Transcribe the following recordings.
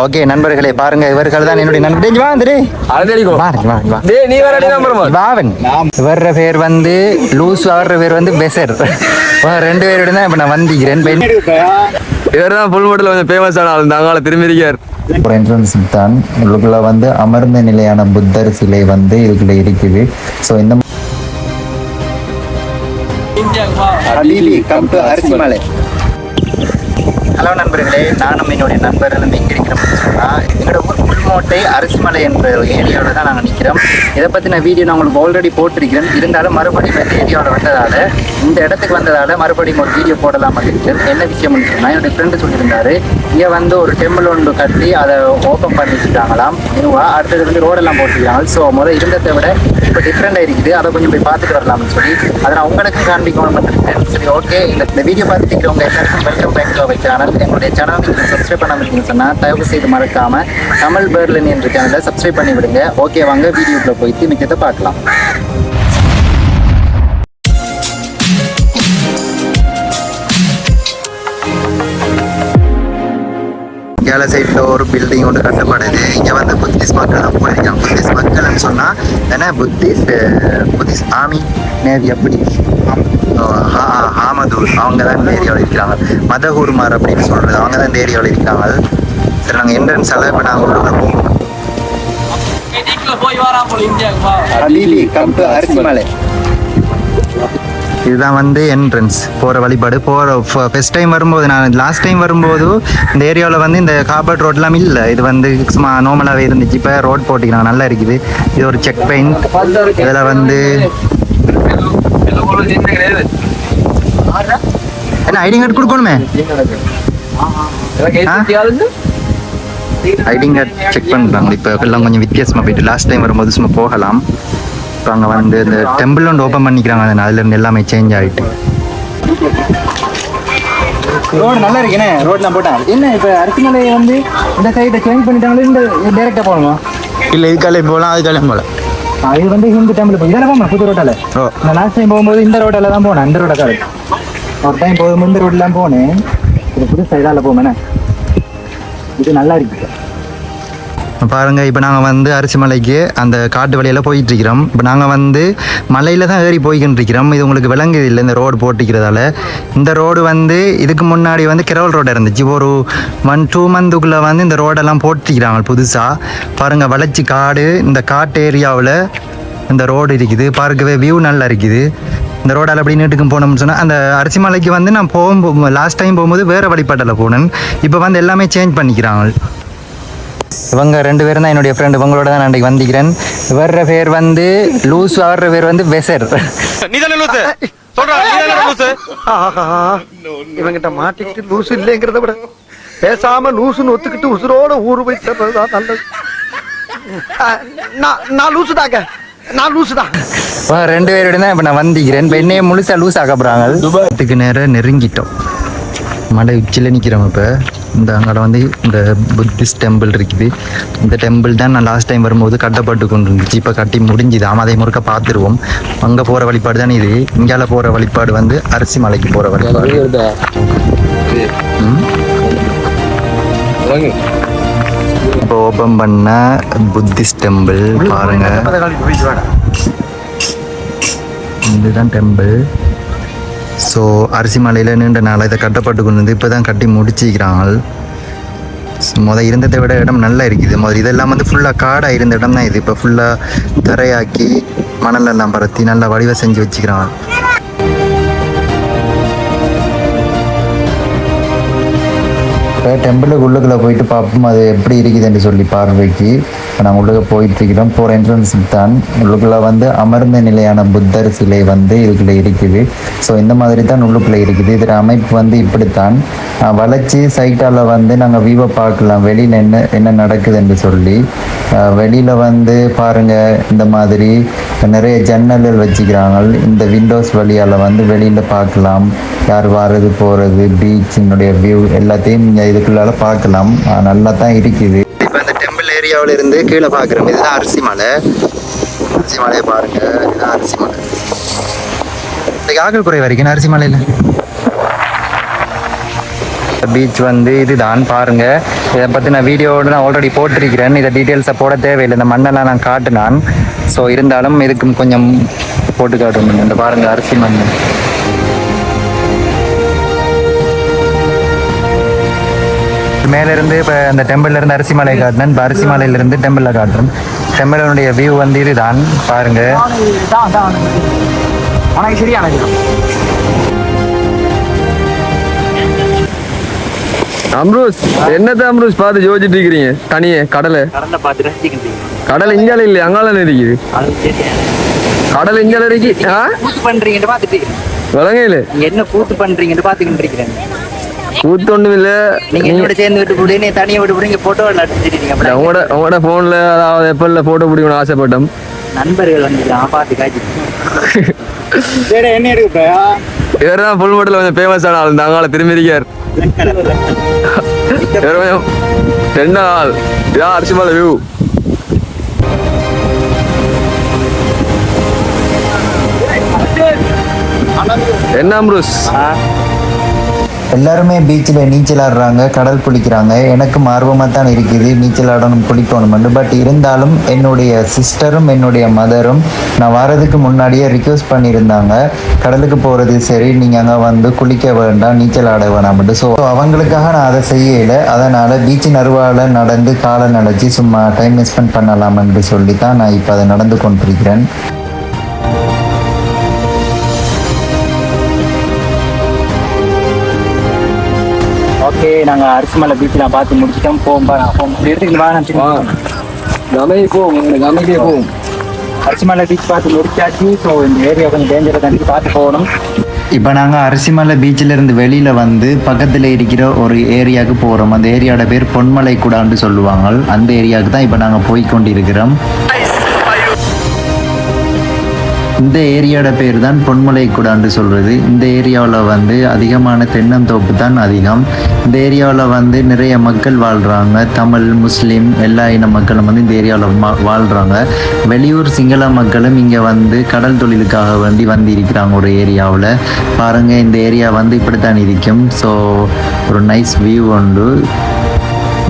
Okay நண்பர்களே பாருங்க இவர்கள் தான் என்னுடைய நண்பர் டேய், வா டேய் நீ வேற அடி நம்பர் வாவன் வர்ற பேர் வந்து லூஸ் வர்ற பேர் வந்து பெசர் ரெண்டு பேரோட தான் இப்ப நான் வந்திக்கிறேன் இவர் தான் புல் மட்டும் கொஞ்சம் ஃபேமஸ் ஆன ஆள் அங்கால திரும்பி இருக்கார் ஒரு என்ட்ரன்ஸ் தான் இதுக்குள்ள வந்து அமர்ந்த நிலையான புத்தர் சிலை வந்து இதுக்குள்ள இருக்குது ஸோ இந்த அரிசிமலை ஹலோ நண்பர்களே நானும் என்னுடைய நண்பர்களும் எங்கே இருக்கிறோம்னு சொன்னால் எங்களோட ஊர் புல்மோட்டை அரிசிமலை என்ற ஏரியாவில் தான் நாங்கள் நிற்கிறோம் இதை பற்றின வீடியோ நான் உங்களுக்கு ஆல்ரெடி போட்டிருக்கிறேன். இருந்தாலும் மறுபடியும் இந்த ஏரியாவில் வந்ததால் இந்த இடத்துக்கு வந்ததால் மறுபடியும் ஒரு வீடியோ போடலாம் இருக்கிறேன் என்ன விஷயம்னு சொன்னால் என்னுடைய ஃப்ரெண்டு சொல்லியிருந்தாரு. இங்கே வந்து ஒரு டெம்பிள் ஒன்று கட்டி அதை ஓப்பன் பண்ணி வச்சுட்டாங்களாம். அடுத்தது வந்து ரோடெல்லாம் போட்டுருக்காங்க. ஸோ முதல் இருந்ததை விட இப்போ டிஃப்ரெண்டாக இருக்குது. அதை கொஞ்சம் போய் பார்த்துட்டு வரலாம்னு சொல்லி அதை நான் உங்களுக்கும் காண்பிக்கணும் சரி ஓகே இந்த இந்த வீடியோ பார்த்துக்கிறவங்க எல்லாருக்கும் welcome back to our channel எங்களுடைய சேனல் நீங்கள் சப்ஸ்கிரைப் பண்ணாமல் சொன்னால் தயவு செய்து மறக்காமல் தமிழ் பேர்லன் என்ற சேனலை சப்ஸ்கிரைப் பண்ணி விடுங்க ஓகே வாங்க வீடியோக்குள்ள போயிட்டு மிச்சத்தை பார்க்கலாம். கேல சைடில் ஒரு பில்டிங் ஒன்று கட்டப்படுது. இங்கே வந்து புத்திஸ் மக்கள் போயிருக்காங்க. புத்திஸ் மக்கள்னு சொன்னால் ஏன்னா புத்திஸ் புத்திஸ் ஆமி நேவி எப்படி ஹாமதூர் அவங்க தான் இந்த ஏரியாவில் இருக்கிறாங்க. மதஹூர்மார் அப்படின்னு சொல்கிறது அவங்க தான் இந்த ஏரியாவில் இருக்காங்க சரி நாங்கள் என்ட்ரன்ஸ் எல்லாம் இப்போ நாங்கள் உள்ள போவோம் போய் வரா போல இந்தியாவுக்கு வா ஹபீபி கம் டு அரிசிமலை இதுதான் வந்து என்ட்ரன்ஸ் போகிற வழிபாடு. போகிற ஃபஸ்ட் டைம் வரும்போது நான் லாஸ்ட் டைம் வரும்போது இந்த ஏரியாவில் வந்து இந்த காபர்ட் ரோட்லாம் இல்லை. இது வந்து சும்மா நார்மலாகவே இருந்துச்சு. இப்போ ரோட் போட்டிக்கிறாங்க நல்லா இருக்குது. இது ஒரு செக் பெயிண்ட் இதில் வந்து என்ன ஐடி கார்டு கொடுக்கணுமே? ஐடி கார்டு செக் பண்ணுறாங்க இப்போ எல்லாம் கொஞ்சம் வித்தியாசமாக போயிட்டு லாஸ்ட் டைம் வரும்போது சும்மா போகலாம் இப்போ அங்கே வந்து இந்த டெம்பிள் ஒன்று ஓப்பன் பண்ணிக்கிறாங்க அதனால அதுல இருந்து எல்லாமே சேஞ்ச் ஆகிட்டு ரோடு நல்லா இருக்குண்ணே ரோட்லாம் போட்டேன் என்ன இப்போ அரிசிமலை வந்து இந்த சைடை சேஞ்ச் பண்ணிட்டாங்களே இந்த டேரெக்டாக போகணுமா இல்லை இதுக்காலே போகலாம் அதுக்காலே போகலாம் இது வந்து ஹிந்து டெம்பிள் போய் இதெல்லாம் போகணும் புது ரோட்டால ஓ. நான் லாஸ்ட் டைம் போகும்போது இந்த ரோட்டால தான் போனேன் இந்த ரோட்டால ஒரு டைம் போகும்போது இந்த ரோட்லாம் போனேன் இது புது சைடால போமேண்ணே இது நல்லா இருக்கு. பாருங்க இப்போ நாங்கள் வந்து அரிசிமலைக்கு அந்த காட்டு வழியெல்லாம் போயிட்டு இருக்கிறோம் இப்போ நாங்கள் வந்து மலையில தான் ஏறி போய்கிட்டு இருக்கிறோம் இது உங்களுக்கு விளங்குது இல்லை இந்த ரோடு போட்டிக்கிறதால இந்த ரோடு வந்து இதுக்கு முன்னாடி வந்து கிரவல் ரோடு இருந்துச்சு. ஒரு ஒன் டூ மந்த்துக்குள்ளே வந்து இந்த ரோடெல்லாம் போட்டிருக்கிறாங்க புதுசாக பாருங்க வளர்ச்சி காடு இந்த காட்டு ஏரியாவில் இந்த ரோடு இருக்குது. பார்க்கவே வியூ நல்லா இருக்குது. இந்த ரோடால் அப்படி நீட்டுக்கும் போனோம்னு சொன்னால் அந்த அரிசிமலைக்கு வந்து நான் போகும்போது லாஸ்ட் டைம் போகும்போது வேறு வழிபாட்டில் போனேன் இப்போ வந்து எல்லாமே சேஞ்ச் பண்ணிக்கிறாங்க. இவங்க ரெண்டு பேரும் தான் என்னுடைய ஃப்ரெண்டு இவங்களோட தான் நான் வந்திக்கிறேன். வர்ற பேர் வந்து லூஸ் வர்ற பேர் வந்து வெசர். இவங்கிட்ட மாட்டிக்கிட்டு லூசு இல்லைங்கிறத விட பேசாம லூசுன்னு ஒத்துக்கிட்டு உசுரோட ஊரு போய் சேர்றதுதான் நல்லது. நான் லூசு தாங்க நான் லூசு தான். ரெண்டு பேரோட தான் இப்போ நான் வந்திக்கிறேன் இப்போ என்னையே முழுசாக லூஸ் ஆக்க போகிறாங்க இதுக்கு நேரம் நெருங்கிட்டோம். மலை உச்சியில் நிற்கிறோம் இப்போ. இந்த அங்கே வந்து இந்த புத்திஸ்ட் டெம்பிள் இருக்குது. இந்த டெம்பிள் தான் நான் லாஸ்ட் டைம் வரும்போது கட்டப்பட்டு கொண்டு இருந்துச்சு இப்போ கட்டி முடிஞ்சுது. ஆமாம் அதை முறுக்க பார்த்துருவோம். அங்கே போகிற வழிபாடு தான் இது? இங்கால போகிற வழிபாடு வந்து அரிசி மலைக்கு போகிற வழிபாடு. இப்போ ஓப்பன் பண்ண புத்திஸ்ட் டெம்பிள் பாருங்க. இதுதான் டெம்பிள். ஸோ அரிசி மலையில் நீண்ட நாளாக இதை கட்டப்பட்டு கொண்டு வந்து இப்போ தான் கட்டி முடிச்சிக்கிறாங்க முத இருந்ததை விட இடம் நல்லா இருக்குது. முதல் இதெல்லாம் வந்து ஃபுல்லாக காடாக இருந்த இடம் தான் இது. இப்போ ஃபுல்லாக தரையாக்கி மணலெல்லாம் பரத்தி நல்லா வடிவ செஞ்சு வச்சுக்கிறாங்க இப்போ டெம்பிளுக்கு உள்ளுக்குள்ளே போயிட்டு பார்ப்போம் அது எப்படி இருக்குதுன்னு சொல்லி பார்வைக்கு. இப்போ நாங்கள் உள்ளே போயிட்டு இருக்கிறோம் போகிற என்ட்ரன்ஸ் தான். உள்ளுக்குள்ளே வந்து அமர்ந்த நிலையான புத்தர் சிலை வந்து இதுக்குள்ளே இருக்குது. ஸோ இந்த மாதிரி தான் உள்ளுக்குள்ளே இருக்குது. இதில் அமைப்பு வந்து இப்படித்தான். வளைச்சி சைட்டால் வந்து நாங்கள் வியூவை பார்க்கலாம். வெளியில் என்ன என்ன நடக்குதுன்னு சொல்லி. வெளியில் வந்து பாருங்கள் இந்த மாதிரி நிறைய ஜன்னல்கள் வச்சுக்கிறாங்க. இந்த விண்டோஸ் வழியால் வந்து வெளியில் பார்க்கலாம். யார் வர்றது போகிறது பீச்சினுடைய வியூ எல்லாத்தையும் நீங்கள் இதுக்குள்ளால பார்க்கலாம். நல்லா தான் இருக்குது. ஏரியாவில் இருந்து கீழே பார்க்குறோம் இதுதான் அரிசி மலை. அரிசி மலையை பாருங்க. இதுதான் அரிசி மலை. இந்த ஆகல் குறை வரைக்கும் அரிசி மலையில். பீச் வந்து இதுதான் பாருங்க. இதை பற்றி நான் வீடியோடு நான் ஆல்ரெடி போட்டிருக்கிறேன். இதை டீட்டெயில்ஸை போட தேவையில்லை. இந்த மண்ணெல்லாம் நான் காட்டினான். ஸோ இருந்தாலும் இதுக்கும் கொஞ்சம் போட்டு காட்டணும் இந்த பாருங்க அரிசி மண். மேலேருந்து இப்போ அந்த டெம்பிள்லேருந்து அரிசி மலை காட்டினேன். இப்போ அரிசி மலையிலேருந்து டெம்பிளில் காட்டுறேன் டெம்பிளனுடைய வியூ வந்து இதுதான். பாருங்க. அம்ரூஸ் என்னத்த அம்ரூஸ் பார்த்து யோசிச்சுட்டு இருக்கிறீங்க? தனியே கடலை. கடல் இஞ்சால இல்லையா அங்கால இருக்குது? கடல் இஞ்சால இருக்கு? பண்றீங்கன்னு என்ன கூத்து பண்றீங்கன்னு பார்த்துக்கிட்டு இருக்கிறேன் கூத்து ஒண்ணும் இல்ல நீங்க என்னோட சேர்ந்து விட்டு போடு நீ தனியா விட்டு போடுங்க போட்டோ எடுத்துட்டீங்க இல்ல, உங்களோட உங்களோட போன்ல அதாவது எப்பல்ல போட்டோ பிடிக்கணும்னு ஆசைப்பட்டோம். நண்பர்கள் வந்துருக்கான் பார்த்து காய்ச்சி. என்ன எடுப்பா இவர் தான் புல் மட்டும் கொஞ்சம் ஃபேமஸ் ஆன ஆள். இந்த திரும்பி இருக்கார். இவர் கொஞ்சம் ரெண்டு ஆள். இதான் அரிசிமலை வியூ என்ன அம்ரூஸ்? எல்லாருமே பீச்சில் நீச்சல் ஆடுறாங்க கடல் குளிக்கிறாங்க. எனக்கும் ஆர்வமாக தான் இருக்குது. நீச்சல் ஆடணும் குளிக்கணும்னு. பட் இருந்தாலும் என்னுடைய சிஸ்டரும் என்னுடைய மதரும் நான் வரதுக்கு முன்னாடியே ரிக்வெஸ்ட் பண்ணியிருந்தாங்க. கடலுக்கு போகிறது சரி நீங்கள் அங்கே வந்து குளிக்க வேண்டாம் நீச்சல் ஆட வேணாம்னு ஸோ அவங்களுக்காக நான் அதை செய்யலை. அதனால் பீச்சின் நறுவால் நடந்து காலை நடச்சி சும்மா டைம் ஸ்பெண்ட் பண்ணலாம்னு சொல்லி தான் நான் இப்போ அதை நடந்து கொண்டிருக்கிறேன். ஓகே நாங்கள் அரிசிமலை பீச்செலாம் பார்த்து முடிச்சிட்டோம். போகும் போகும் எடுத்துக்கிட்டு வாங்க கமைக்கே அரிசிமலை பீச் பார்த்து முடிச்சாச்சு. ஸோ இந்த ஏரியா கொஞ்சம் டேஞ்சரை தண்ணி பார்த்து போகணும். இப்போ நாங்கள் அரிசிமலை பீச்சில் இருந்து வெளியில் வந்து பக்கத்தில் இருக்கிற ஒரு ஏரியாவுக்கு போகிறோம் அந்த ஏரியாவோட பேர் பொன்மலை குடான்னு சொல்லுவாங்க. அந்த ஏரியாவுக்கு தான் இப்போ நாங்கள் போய் கொண்டிருக்கிறோம். இந்த ஏரியாவோட பேர் தான் பொன்மலை குடான்னு சொல்கிறது இந்த ஏரியாவில் வந்து அதிகமான தென்னந்தோப்பு தான் அதிகம். இந்த ஏரியாவில் வந்து நிறைய மக்கள் வாழ்கிறாங்க தமிழ் முஸ்லீம் எல்லா இன மக்களும் வந்து இந்த ஏரியாவில் வாழ்கிறாங்க வெளியூர் சிங்கள மக்களும் இங்கே வந்து கடல் தொழிலுக்காக வேண்டி வந்து இருக்கிறாங்க ஒரு ஏரியாவில். பாருங்கள் இந்த ஏரியா வந்து இப்படி தான் இருக்கும். ஸோ ஒரு நைஸ் வியூ உண்டு.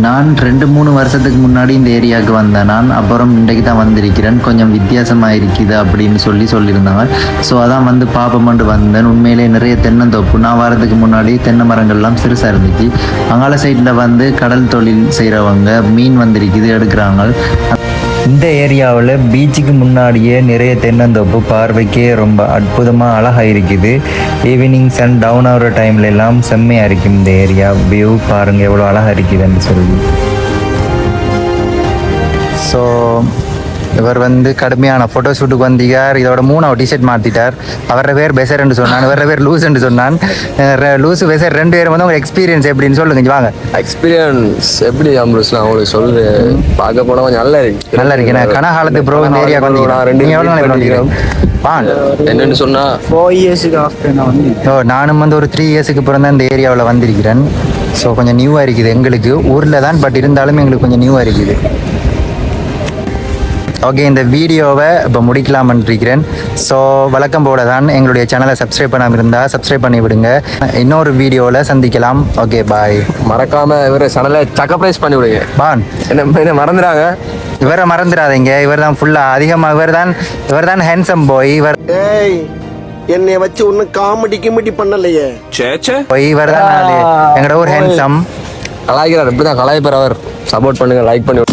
நான் ரெண்டு மூணு வருஷத்துக்கு முன்னாடி இந்த ஏரியாவுக்கு வந்தேன். நான் அப்புறம் இன்றைக்கு தான் வந்திருக்கிறேன். கொஞ்சம் வித்தியாசமாக இருக்குது அப்படின்னு சொல்லி சொல்லியிருந்தாங்க. ஸோ அதான் வந்து பாப்பமண்டு வந்தேன். உண்மையிலே நிறைய தென்னந்தோப்பு. நான் வரதுக்கு முன்னாடி தென்னை மரங்கள்லாம் சிறுசாக இருந்துச்சு. அங்கால சைடில் வந்து கடல் தொழில் செய்கிறவங்க மீன் வந்திருக்குது எடுக்கிறாங்க. இந்த ஏரியாவில் பீச்சுக்கு முன்னாடியே நிறைய தென்னந்தோப்பு பார்வைக்கே ரொம்ப அற்புதமாக அழகாக இருக்குது ஈவினிங் சன் டவுன் ஆகிற டைம்ல எல்லாம் செம்மையாக இருக்கும் இந்த ஏரியா. வியூ பாருங்கள் எவ்வளோ அழகாக இருக்குதுன்னு சொல்லி. ஸோ இவர் வந்து கடுமையான ஃபோட்டோ ஷூட்டுக்கு வந்திருக்கார். இதோட மூணாவது டிஷர்ட் மாற்றிட்டார் அவரோட பேர் பெசர்ன்னு சொன்னான். இவரோட பேர் லூஸ்ன்னு சொன்னான். அஹ் லூசு பெசர் ரெண்டு பேரும் வந்து உங்க எக்ஸ்பீரியன்ஸ் எப்படின்னு சொல்லுங்க வாங்க. எக்ஸ்பீரியன்ஸ் எப்படி அம்ரூஸ்? நான் உங்களுக்கு சொல்றேன். பார்க்க போனா கொஞ்சம் நல்லா இருக்கு. நல்லா இருக்கு. நான் கனகாலத்து ப்ரோ இந்த ஏரியா நான் ரெண்டு எவ்வளோ நாளைக்கு என்னன்னு சொன்னா ஃபோர் இயர்ஸுக்கு ஆஃப்டர் நான் வந்து. ஸோ நானும் வந்து ஒரு த்ரீ இயர்ஸுக்கு அப்புறம் தான் இந்த ஏரியாவில் வந்திருக்கிறேன். ஸோ கொஞ்சம் நியூவாக இருக்குது எங்களுக்கு. ஊரில் தான் பட் இருந்தாலும் எங்களுக்கு கொஞ்சம் நியூவாக இருக்குது. ஓகே இந்த வீடியோவை இப்போ முடிக்கலாம்னு இருக்கிறேன் ஸோ வழக்கம் போல தான் எங்களுடைய சேனலை சப்ஸ்கிரைப் பண்ணாமல் இருந்தால் சப்ஸ்கிரைப் பண்ணி விடுங்க. இன்னொரு வீடியோவில் சந்திக்கலாம். ஓகே பாய் மறக்காம இவர சேனலை சக்கப்ரைஸ் பண்ணி விடுங்க. பான். என்ன என்ன மறந்துடாங்க இவரை மறந்துடாதீங்க. இவர் தான் ஃபுல்லாக அதிகமாக இவர் தான் இவர் தான் ஹேண்ட்ஸம் போய் இவர் ஏய் என்னைய வச்சு ஒன்னும் காமெடி கிமெடி பண்ணலையே. போய் இவர் தான் எங்களோட ஒரு ஹேண்ட்ஸம் கலாய்க்கிறார் இப்படிதான் கலாய்ப்பார் அவர். சப்போர்ட் பண்ணுங்க லைக் பண்ணி